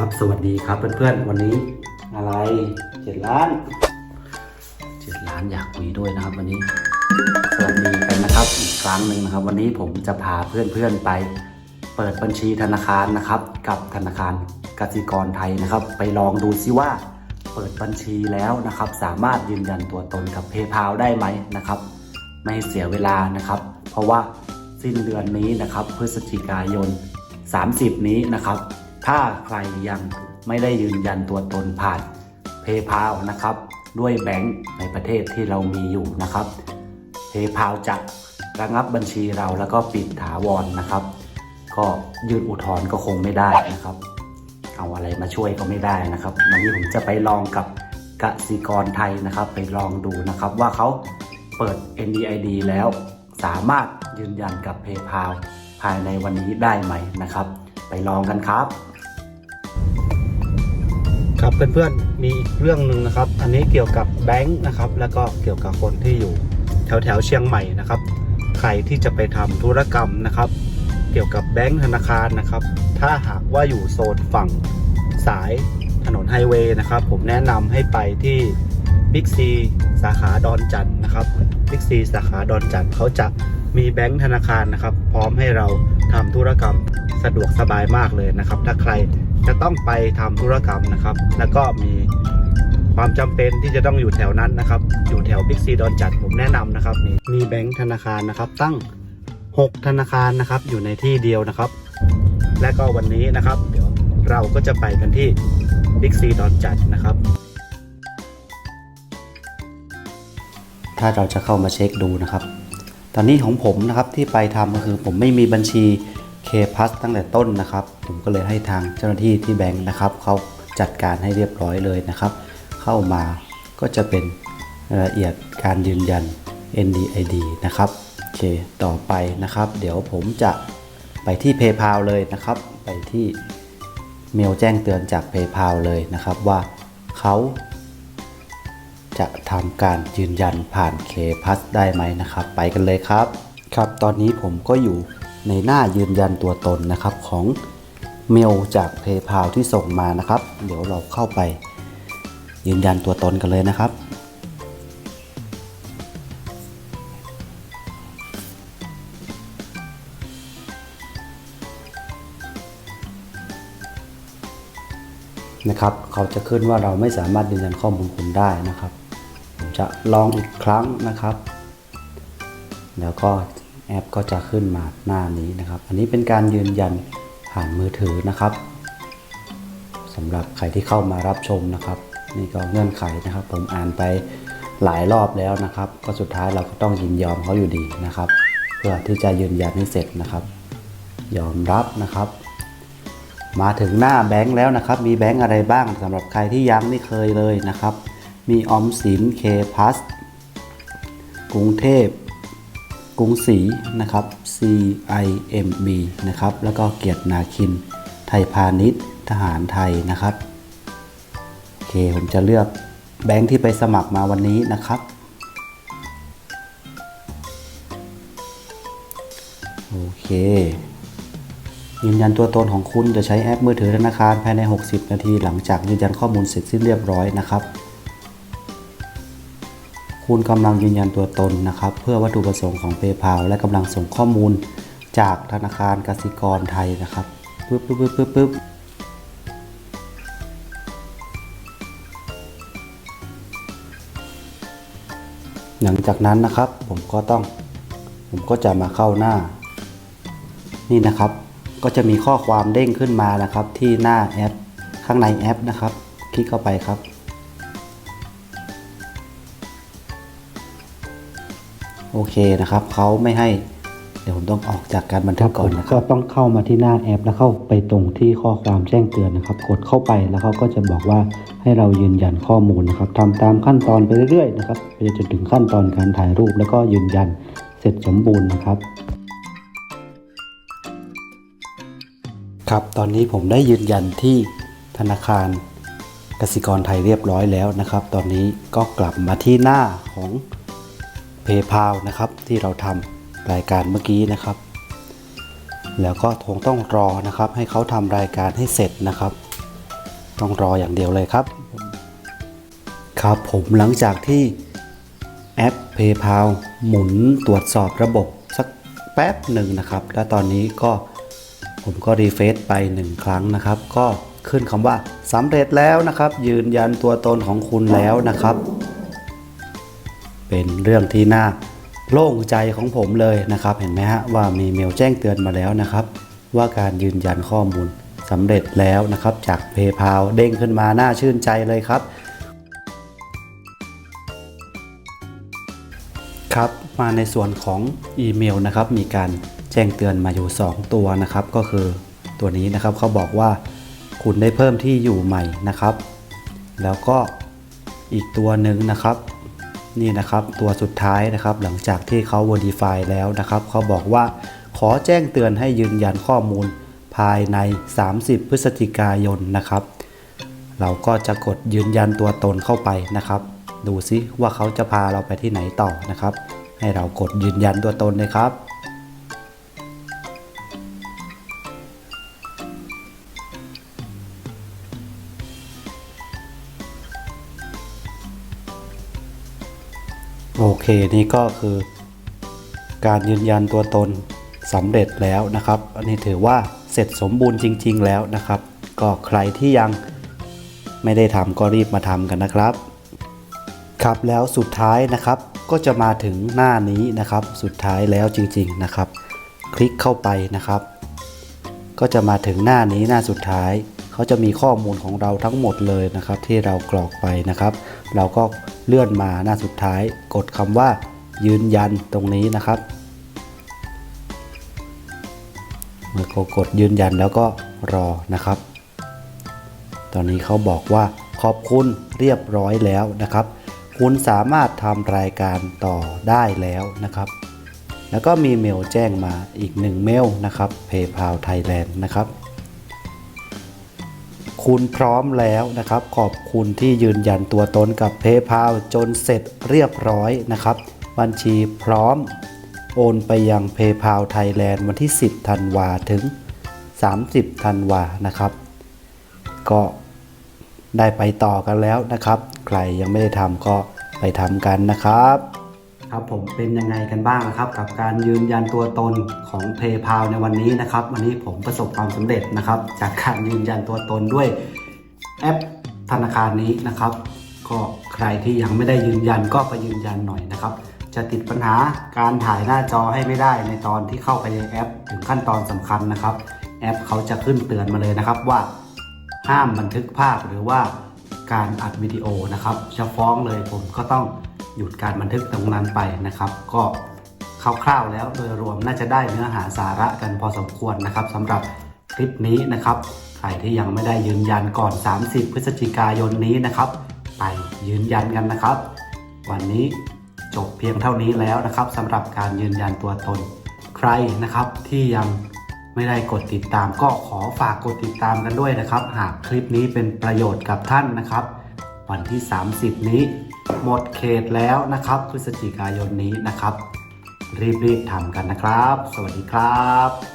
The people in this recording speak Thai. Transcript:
ครับ สวัสดีครับเพื่อนๆ วันนี้อะไรเจ็ดล้านเจ็ดล้านอยากคุยด้วยนะครับ วันนี้ สวัสดีกันนะครับอีกครั้งหนึ่งนะครับ วันนี้ผมจะพาเพื่อนๆไป เปิดบัญชีธนาคารนะครับ กับธนาคารกสิกรไทยนะครับ ไปลองดูซิว่า เปิดบัญชีแล้วนะครับ สามารถยืนยันตัวตนกับ PayPal ได้ไหมนะครับ ไม่เสียเวลานะครับ เพราะว่าสิ้นเดือนนี้นะครับ พฤศจิกายน 30 นี้นะครับ ถ้าใครยังไม่ได้ยืนยันตัวตนผ่าน PayPal นะครับ ด้วยแบงก์ในประเทศที่เรามีอยู่นะครับ PayPal จะระงับบัญชีเราแล้วก็ปิดถาวรนะครับ ก็ยืนอุทธรณ์ก็คงไม่ได้นะครับ เอาอะไรมาช่วยก็ไม่ได้นะครับ วันนี้ผมจะไปลองกับกสิกรไทยนะครับ ไปลองดูนะครับว่าเขาเปิด NDID แล้วสามารถยืนยันกับ PayPal ภายในวันนี้ได้ไหมนะครับ ไปลองกันครับ ครับเพื่อนๆมีอีกเรื่องหนึ่งนะครับ อันนี้เกี่ยวกับแบงค์นะครับ แล้วก็เกี่ยวกับคนที่อยู่แถวแถวๆเชียงใหม่นะครับ ใครที่จะไปทำธุรกรรมนะครับ เกี่ยวกับแบงค์ธนาคารนะครับ ถ้าหากว่าอยู่โซนฝั่งสายถนนไฮเวย์นะครับ ผมแนะนำให้ไปที่บิ๊กซีสาขาดอนจันนะครับบิ๊กซีสาขาดอนจันเขาจะมีแบงค์ธนาคารนะครับ พร้อมให้เราทำธุรกรรมสะดวกสบายมากเลยนะครับ ถ้าใคร จะต้องไปทำธุรกรรมนะครับ แล้วก็มีความจำเป็นที่จะต้องอยู่แถวนั้นนะครับ อยู่แถวบิ๊กซีดอนจันทร์ผมแนะนำนะครับ มีแบงค์ธนาคารนะครับ ตั้ง 6 ธนาคารนะครับ อยู่ในที่เดียวนะครับ และก็วันนี้นะครับ เดี๋ยวเราก็จะไปกันที่ Big C ดอนจัดนะครับถ้าเราจะเข้ามาเช็คดูนะครับ ตอนนี้ของผมนะครับที่ไปทำก็คือผมไม่มีบัญชี K p a s ตั้งแต่ต้นนะครับ ผมก็เลยให้ทางเจ้าหน้าที่ที่แบงค์นะครับเขาจัดการให้เรียบร้อยเลยนะครับ เข้ามาก็จะเป็นรายละเอียดการยืนยัน NDID นะครับโอเคต่อไปนะครับ เดี๋ยวผมจะไปที่ PayPal เลยนะครับ ไปที่เมลแจ้งเตือนจาก PayPal เลยนะครับว่าเขาจะทำการยืนยันผ่าน K p a s ได้ไหมนะครับ ไปกันเลยครับ ครับ ตอนนี้ผมก็อยู่ ในหน้ายืนยันตัวตนนะครับของเมลจาก PayPal ที่ส่งมานะครับ เดี๋ยวเราเข้าไปยืนยันตัวตนกันเลยนะครับ นะครับ เขาจะขึ้นว่าเราไม่สามารถยืนยันข้อมูลคุณได้นะครับ ผมจะลองอีกครั้งนะครับ แล้วก็ แอปก็จะขึ้นมาหน้านี้นะครับ อันนี้เป็นการยืนยันผ่านมือถือนะครับสำหรับใครที่เข้ามารับชมนะครับ นี่ก็เงื่อนไขนะครับ ผมอ่านไปหลายรอบแล้วนะครับ ก็สุดท้ายเราก็ต้องยินยอมเขาอยู่ดีนะครับ เพื่อที่จะยืนยันให้เสร็จนะครับ ยอมรับนะครับ มาถึงหน้าแบงค์แล้วนะครับ มีแบงค์อะไรบ้างสำหรับใครที่ยังไม่เคยเลยนะครับ มีออมสินเคพัสกรุงเทพ กรุงศรีนะครับ CIMB นะครับ แล้วก็เกียรตินาคิน ไทยพาณิชย์ ทหารไทยนะครับ โอเค ผมจะเลือกแบงค์ที่ไปสมัครมาวันนี้นะครับ โอเค ยืนยันตัวตนของคุณจะใช้แอปมือถือธนาคารภายใน 60 นาที หลังจากยืนยันข้อมูลเสร็จสิ้นเรียบร้อยนะครับ คุณกำลังยืนยันตัวตนนะครับ เพื่อวัตถุประสงค์ของ PayPal และกำลังส่งข้อมูลจากธนาคารกสิกรไทยนะครับปึ๊บปึ๊บปึ๊บปึ๊บปึ๊บหลังจากนั้นนะครับผมก็ต้องผมก็จะมาเข้าหน้า นี่นะครับ ก็จะมีข้อความเด้งขึ้นมานะครับ ที่หน้าแอปข้างในแอปนะครับ คลิกเข้าไปครับ โอเคนะครับเขาไม่ให้เดี๋ยวผมต้องออกจากการบันทึกก่อนนะครับก็ต้องเข้ามาที่หน้าแอป แล้วเข้าไปตรงที่ข้อความแจ้งเตือนนะครับ กดเข้าไปแล้วเขาก็จะบอกว่าให้เรายืนยันข้อมูลนะครับทำตามขั้นตอนไปเรื่อยๆนะครับไปจนถึงขั้นตอนการถ่ายรูปแล้วก็ยืนยันเสร็จสมบูรณ์นะครับ ครับ ตอนนี้ผมได้ยืนยันที่ธนาคารกสิกรไทยเรียบร้อยแล้วนะครับ ตอนนี้ก็กลับมาที่หน้าของ PayPal นะครับที่เราทำรายการเมื่อกี้นะครับ แล้วก็คงต้องรอนะครับ ให้เขาทำรายการให้เสร็จนะครับ ต้องรออย่างเดียวเลยครับ ครับผมหลังจากที่แอป PayPal หมุนตรวจสอบระบบสักแป๊บหนึ่งนะครับ แล้วตอนนี้ก็ผมก็รีเฟซไปหนึ่งครั้งนะครับ ก็ขึ้นคำว่าสำเร็จแล้วนะครับ ยืนยันตัวตนของคุณแล้วนะครับ เป็นเรื่องที่น่าโล่งใจของผมเลยนะครับ เห็นไหมฮะว่ามีเมลแจ้งเตือนมาแล้วนะครับ ว่าการยืนยันข้อมูลสำเร็จแล้วนะครับ จาก PayPal เด้งขึ้นมาน่าชื่นใจเลยครับ ครับมาในส่วนของอีเมลนะครับ มีการแจ้งเตือนมาอยู่ 2 ตัวนะครับ ก็คือตัวนี้นะครับเขาบอกว่าคุณได้เพิ่มที่อยู่ใหม่นะครับ แล้วก็อีกตัวหนึ่งนะครับ นี่นะครับตัวสุดท้ายนะครับหลังจากที่เขา verify แล้วนะครับเขาบอกว่าขอแจ้งเตือนให้ยืนยันข้อมูลภายใน 30 พฤศจิกายนนะครับ เราก็จะกดยืนยันตัวตนเข้าไปนะครับ ดูซิว่าเขาจะพาเราไปที่ไหนต่อนะครับ ให้เรากดยืนยันตัวตนเลยครับ โอเคนี่ก็คือ การยืนยันตัวตนสำเร็จแล้วนะครับ อันนี้ถือว่าเสร็จสมบูรณ์จริง ๆ แล้วนะครับ ก็ใครที่ยังไม่ได้ทำก็รีบมาทำกันนะครับ ครับแล้วสุดท้ายนะครับก็จะมาถึงหน้านี้นะครับ สุดท้ายแล้วจริง ๆนะครับ คลิกเข้าไปนะครับ ก็จะมาถึงหน้านี้หน้าสุดท้าย เขาจะมีข้อมูลของเราทั้งหมดเลยนะครับ ที่เรากรอกไปนะครับ เราก็เลื่อนมาหน้าสุดท้าย กดคำว่า ยืนยันตรงนี้นะครับ เมื่อกดยืนยันแล้วก็รอนะครับ ตอนนี้เขาบอกว่าขอบคุณเรียบร้อยแล้วนะครับ คุณสามารถทำรายการต่อได้แล้วนะครับ แล้วก็มีเมลแจ้งมาอีกหนึ่งเมลนะครับ PayPal Thailand นะครับ คุณพร้อมแล้วนะครับ ขอบคุณที่ยืนยันตัวตนกับ PayPal จนเสร็จเรียบร้อยนะครับ บัญชีพร้อม โอนไปยัง PayPal Thailand วันที่ 10 ธันวาถึง 30 ธันวานะครับ ก็ได้ไปต่อกันแล้วนะครับ ใครยังไม่ได้ทำก็ไปทำกันนะครับ ครับผมเป็นยังไงกันบ้างนะครับ กับการยืนยันตัวตนของ PayPal ในวันนี้นะครับวันนี้ผมประสบความสำเร็จนะครับ จากการยืนยันตัวตนด้วยแอปธนาคารนี้นะครับ ก็ใครที่ยังไม่ได้ยืนยันก็ไปยืนยันหน่อยนะครับ จะติดปัญหาการถ่ายหน้าจอให้ไม่ได้ในตอนที่เข้าไปในแอป ถึงขั้นตอนสำคัญนะครับ แอปเขาจะขึ้นเตือนมาเลยนะครับว่า ห้ามบันทึกภาพหรือว่าการอัดวิดีโอนะครับจะฟ้องเลยผมก็ต้อง หยุดการบันทึกตรงนั้นไปนะครับ ก็คร่าวๆแล้วโดยรวมน่าจะได้เนื้อหาสาระกันพอสมควรนะครับสำหรับคลิปนี้นะครับ ใครที่ยังไม่ได้ยืนยันก่อน 30 พฤศจิกายนนี้นะครับ ไปยืนยันกันนะครับ วันนี้จบเพียงเท่านี้แล้วนะครับสำหรับการยืนยันตัวตน ใครนะครับที่ยังไม่ได้กดติดตามก็ขอฝากกดติดตามกันด้วยนะครับ หากคลิปนี้เป็นประโยชน์กับท่านนะครับ วันที่ 30 นี้ หมดเขตแล้วนะครับ พฤศจิกายนนี้นะครับ รีบๆทำกันนะครับ สวัสดีครับ